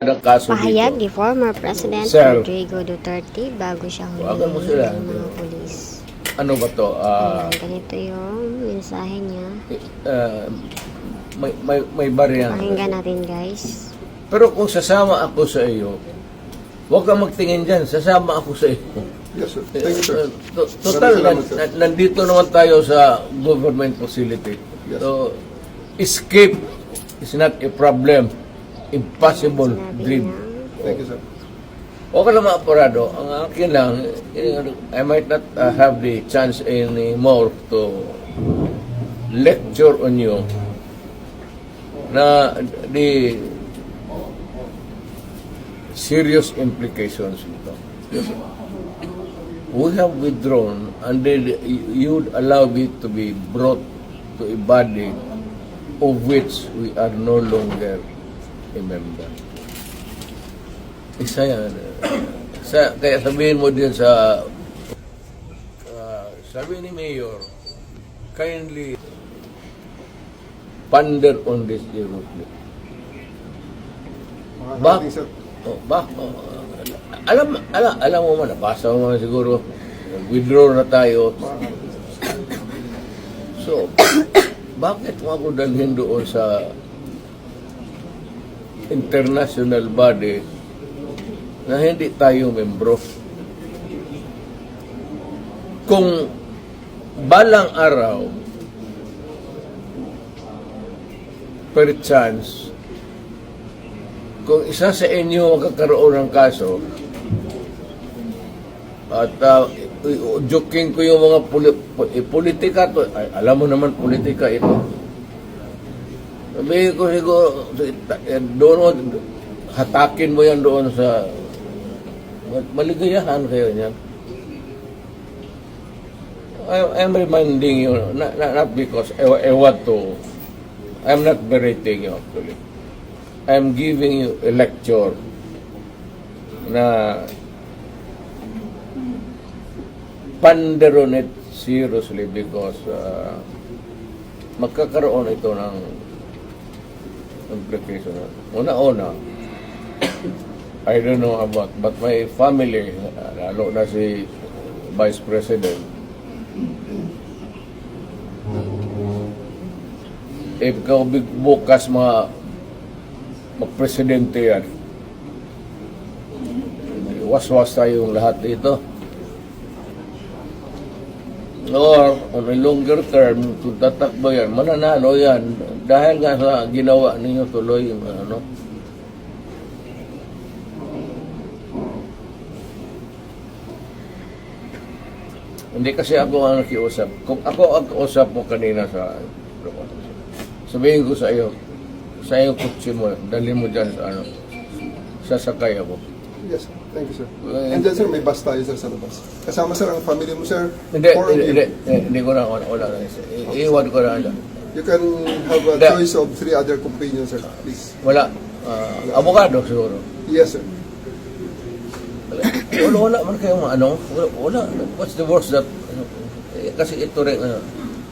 ng kaso Pahayag dito. ni former President Sir. Rodrigo Duterte bago siya Tawagan mo hulihin sila. ng mga pulis. Ano ba to? Ah, Ayan, ganito yung mensahe niya. ah, may, may, may barya. Pakinggan natin guys. Pero kung sasama ako sa iyo, huwag kang magtingin dyan. Sasama ako sa iyo. Yes, sir. Thank you, sir. Uh, to- Total, salamat, sir. nan- nandito naman tayo sa government facility. Yes. So, escape is not a problem. Impossible dream. Thank you, sir. O ka naman, Aparado, ang akin lang, eh, I might not uh, have the chance anymore to lecture on you na the serious implications nito. We have withdrawn and then you allow it to be brought to a body of which we are no longer a member. Isa yan. Sa, kaya sabihin mo din sa uh, sabi ni Mayor, kindly ponder on this seriously. Bak, oh, bak, oh, alam, alam, alam mo man, nabasa mo man siguro, withdraw na tayo. So, bakit mo ako dalhin doon sa international body na hindi tayo membro? Kung balang araw, per chance, kung isa sa inyo magkakaroon ng kaso, at uh, joking ko yung mga poli- po- eh, politika to, alam mo naman politika ito. Sabihin ko siguro, doon, hatakin mo yan doon sa, maligayahan kayo niyan. I, I'm reminding you, not, not, not because I, I want to, I'm not berating you actually. I'm giving you a lecture na ponder on it seriously because uh, magkakaroon ito ng implication. Una-una, I don't know about, but my family, lalo na si Vice President, if ikaw bukas mga magpresidente yan, was-was tayong lahat dito. Or, on a longer term, kung tatakbo yan, mananalo yan. Dahil nga sa ginawa ninyo tuloy, ano, Hindi kasi ako ang nakiusap. Kung ako ang kausap mo kanina sa sabihin ko sa iyo, sa iyong kutsi mo, dalhin mo dyan sa ano, sasakay ako. Yes, sir. Thank you, sir. Well, And then, sir, may bus tayo, sir, sa labas. Kasama, sir, ang family mo, sir. Hindi, Four of hindi, you. hindi, hindi, ko na, wala, wala na. I- Iwan ko na lang. You can have a Hindi. choice of three other companions, sir. Please. Wala. Ah, abogado siguro. Yes, sir. Wala, wala man kayong ano, wala, wala. What's the worst that, ano, eh, kasi ito rin, ano,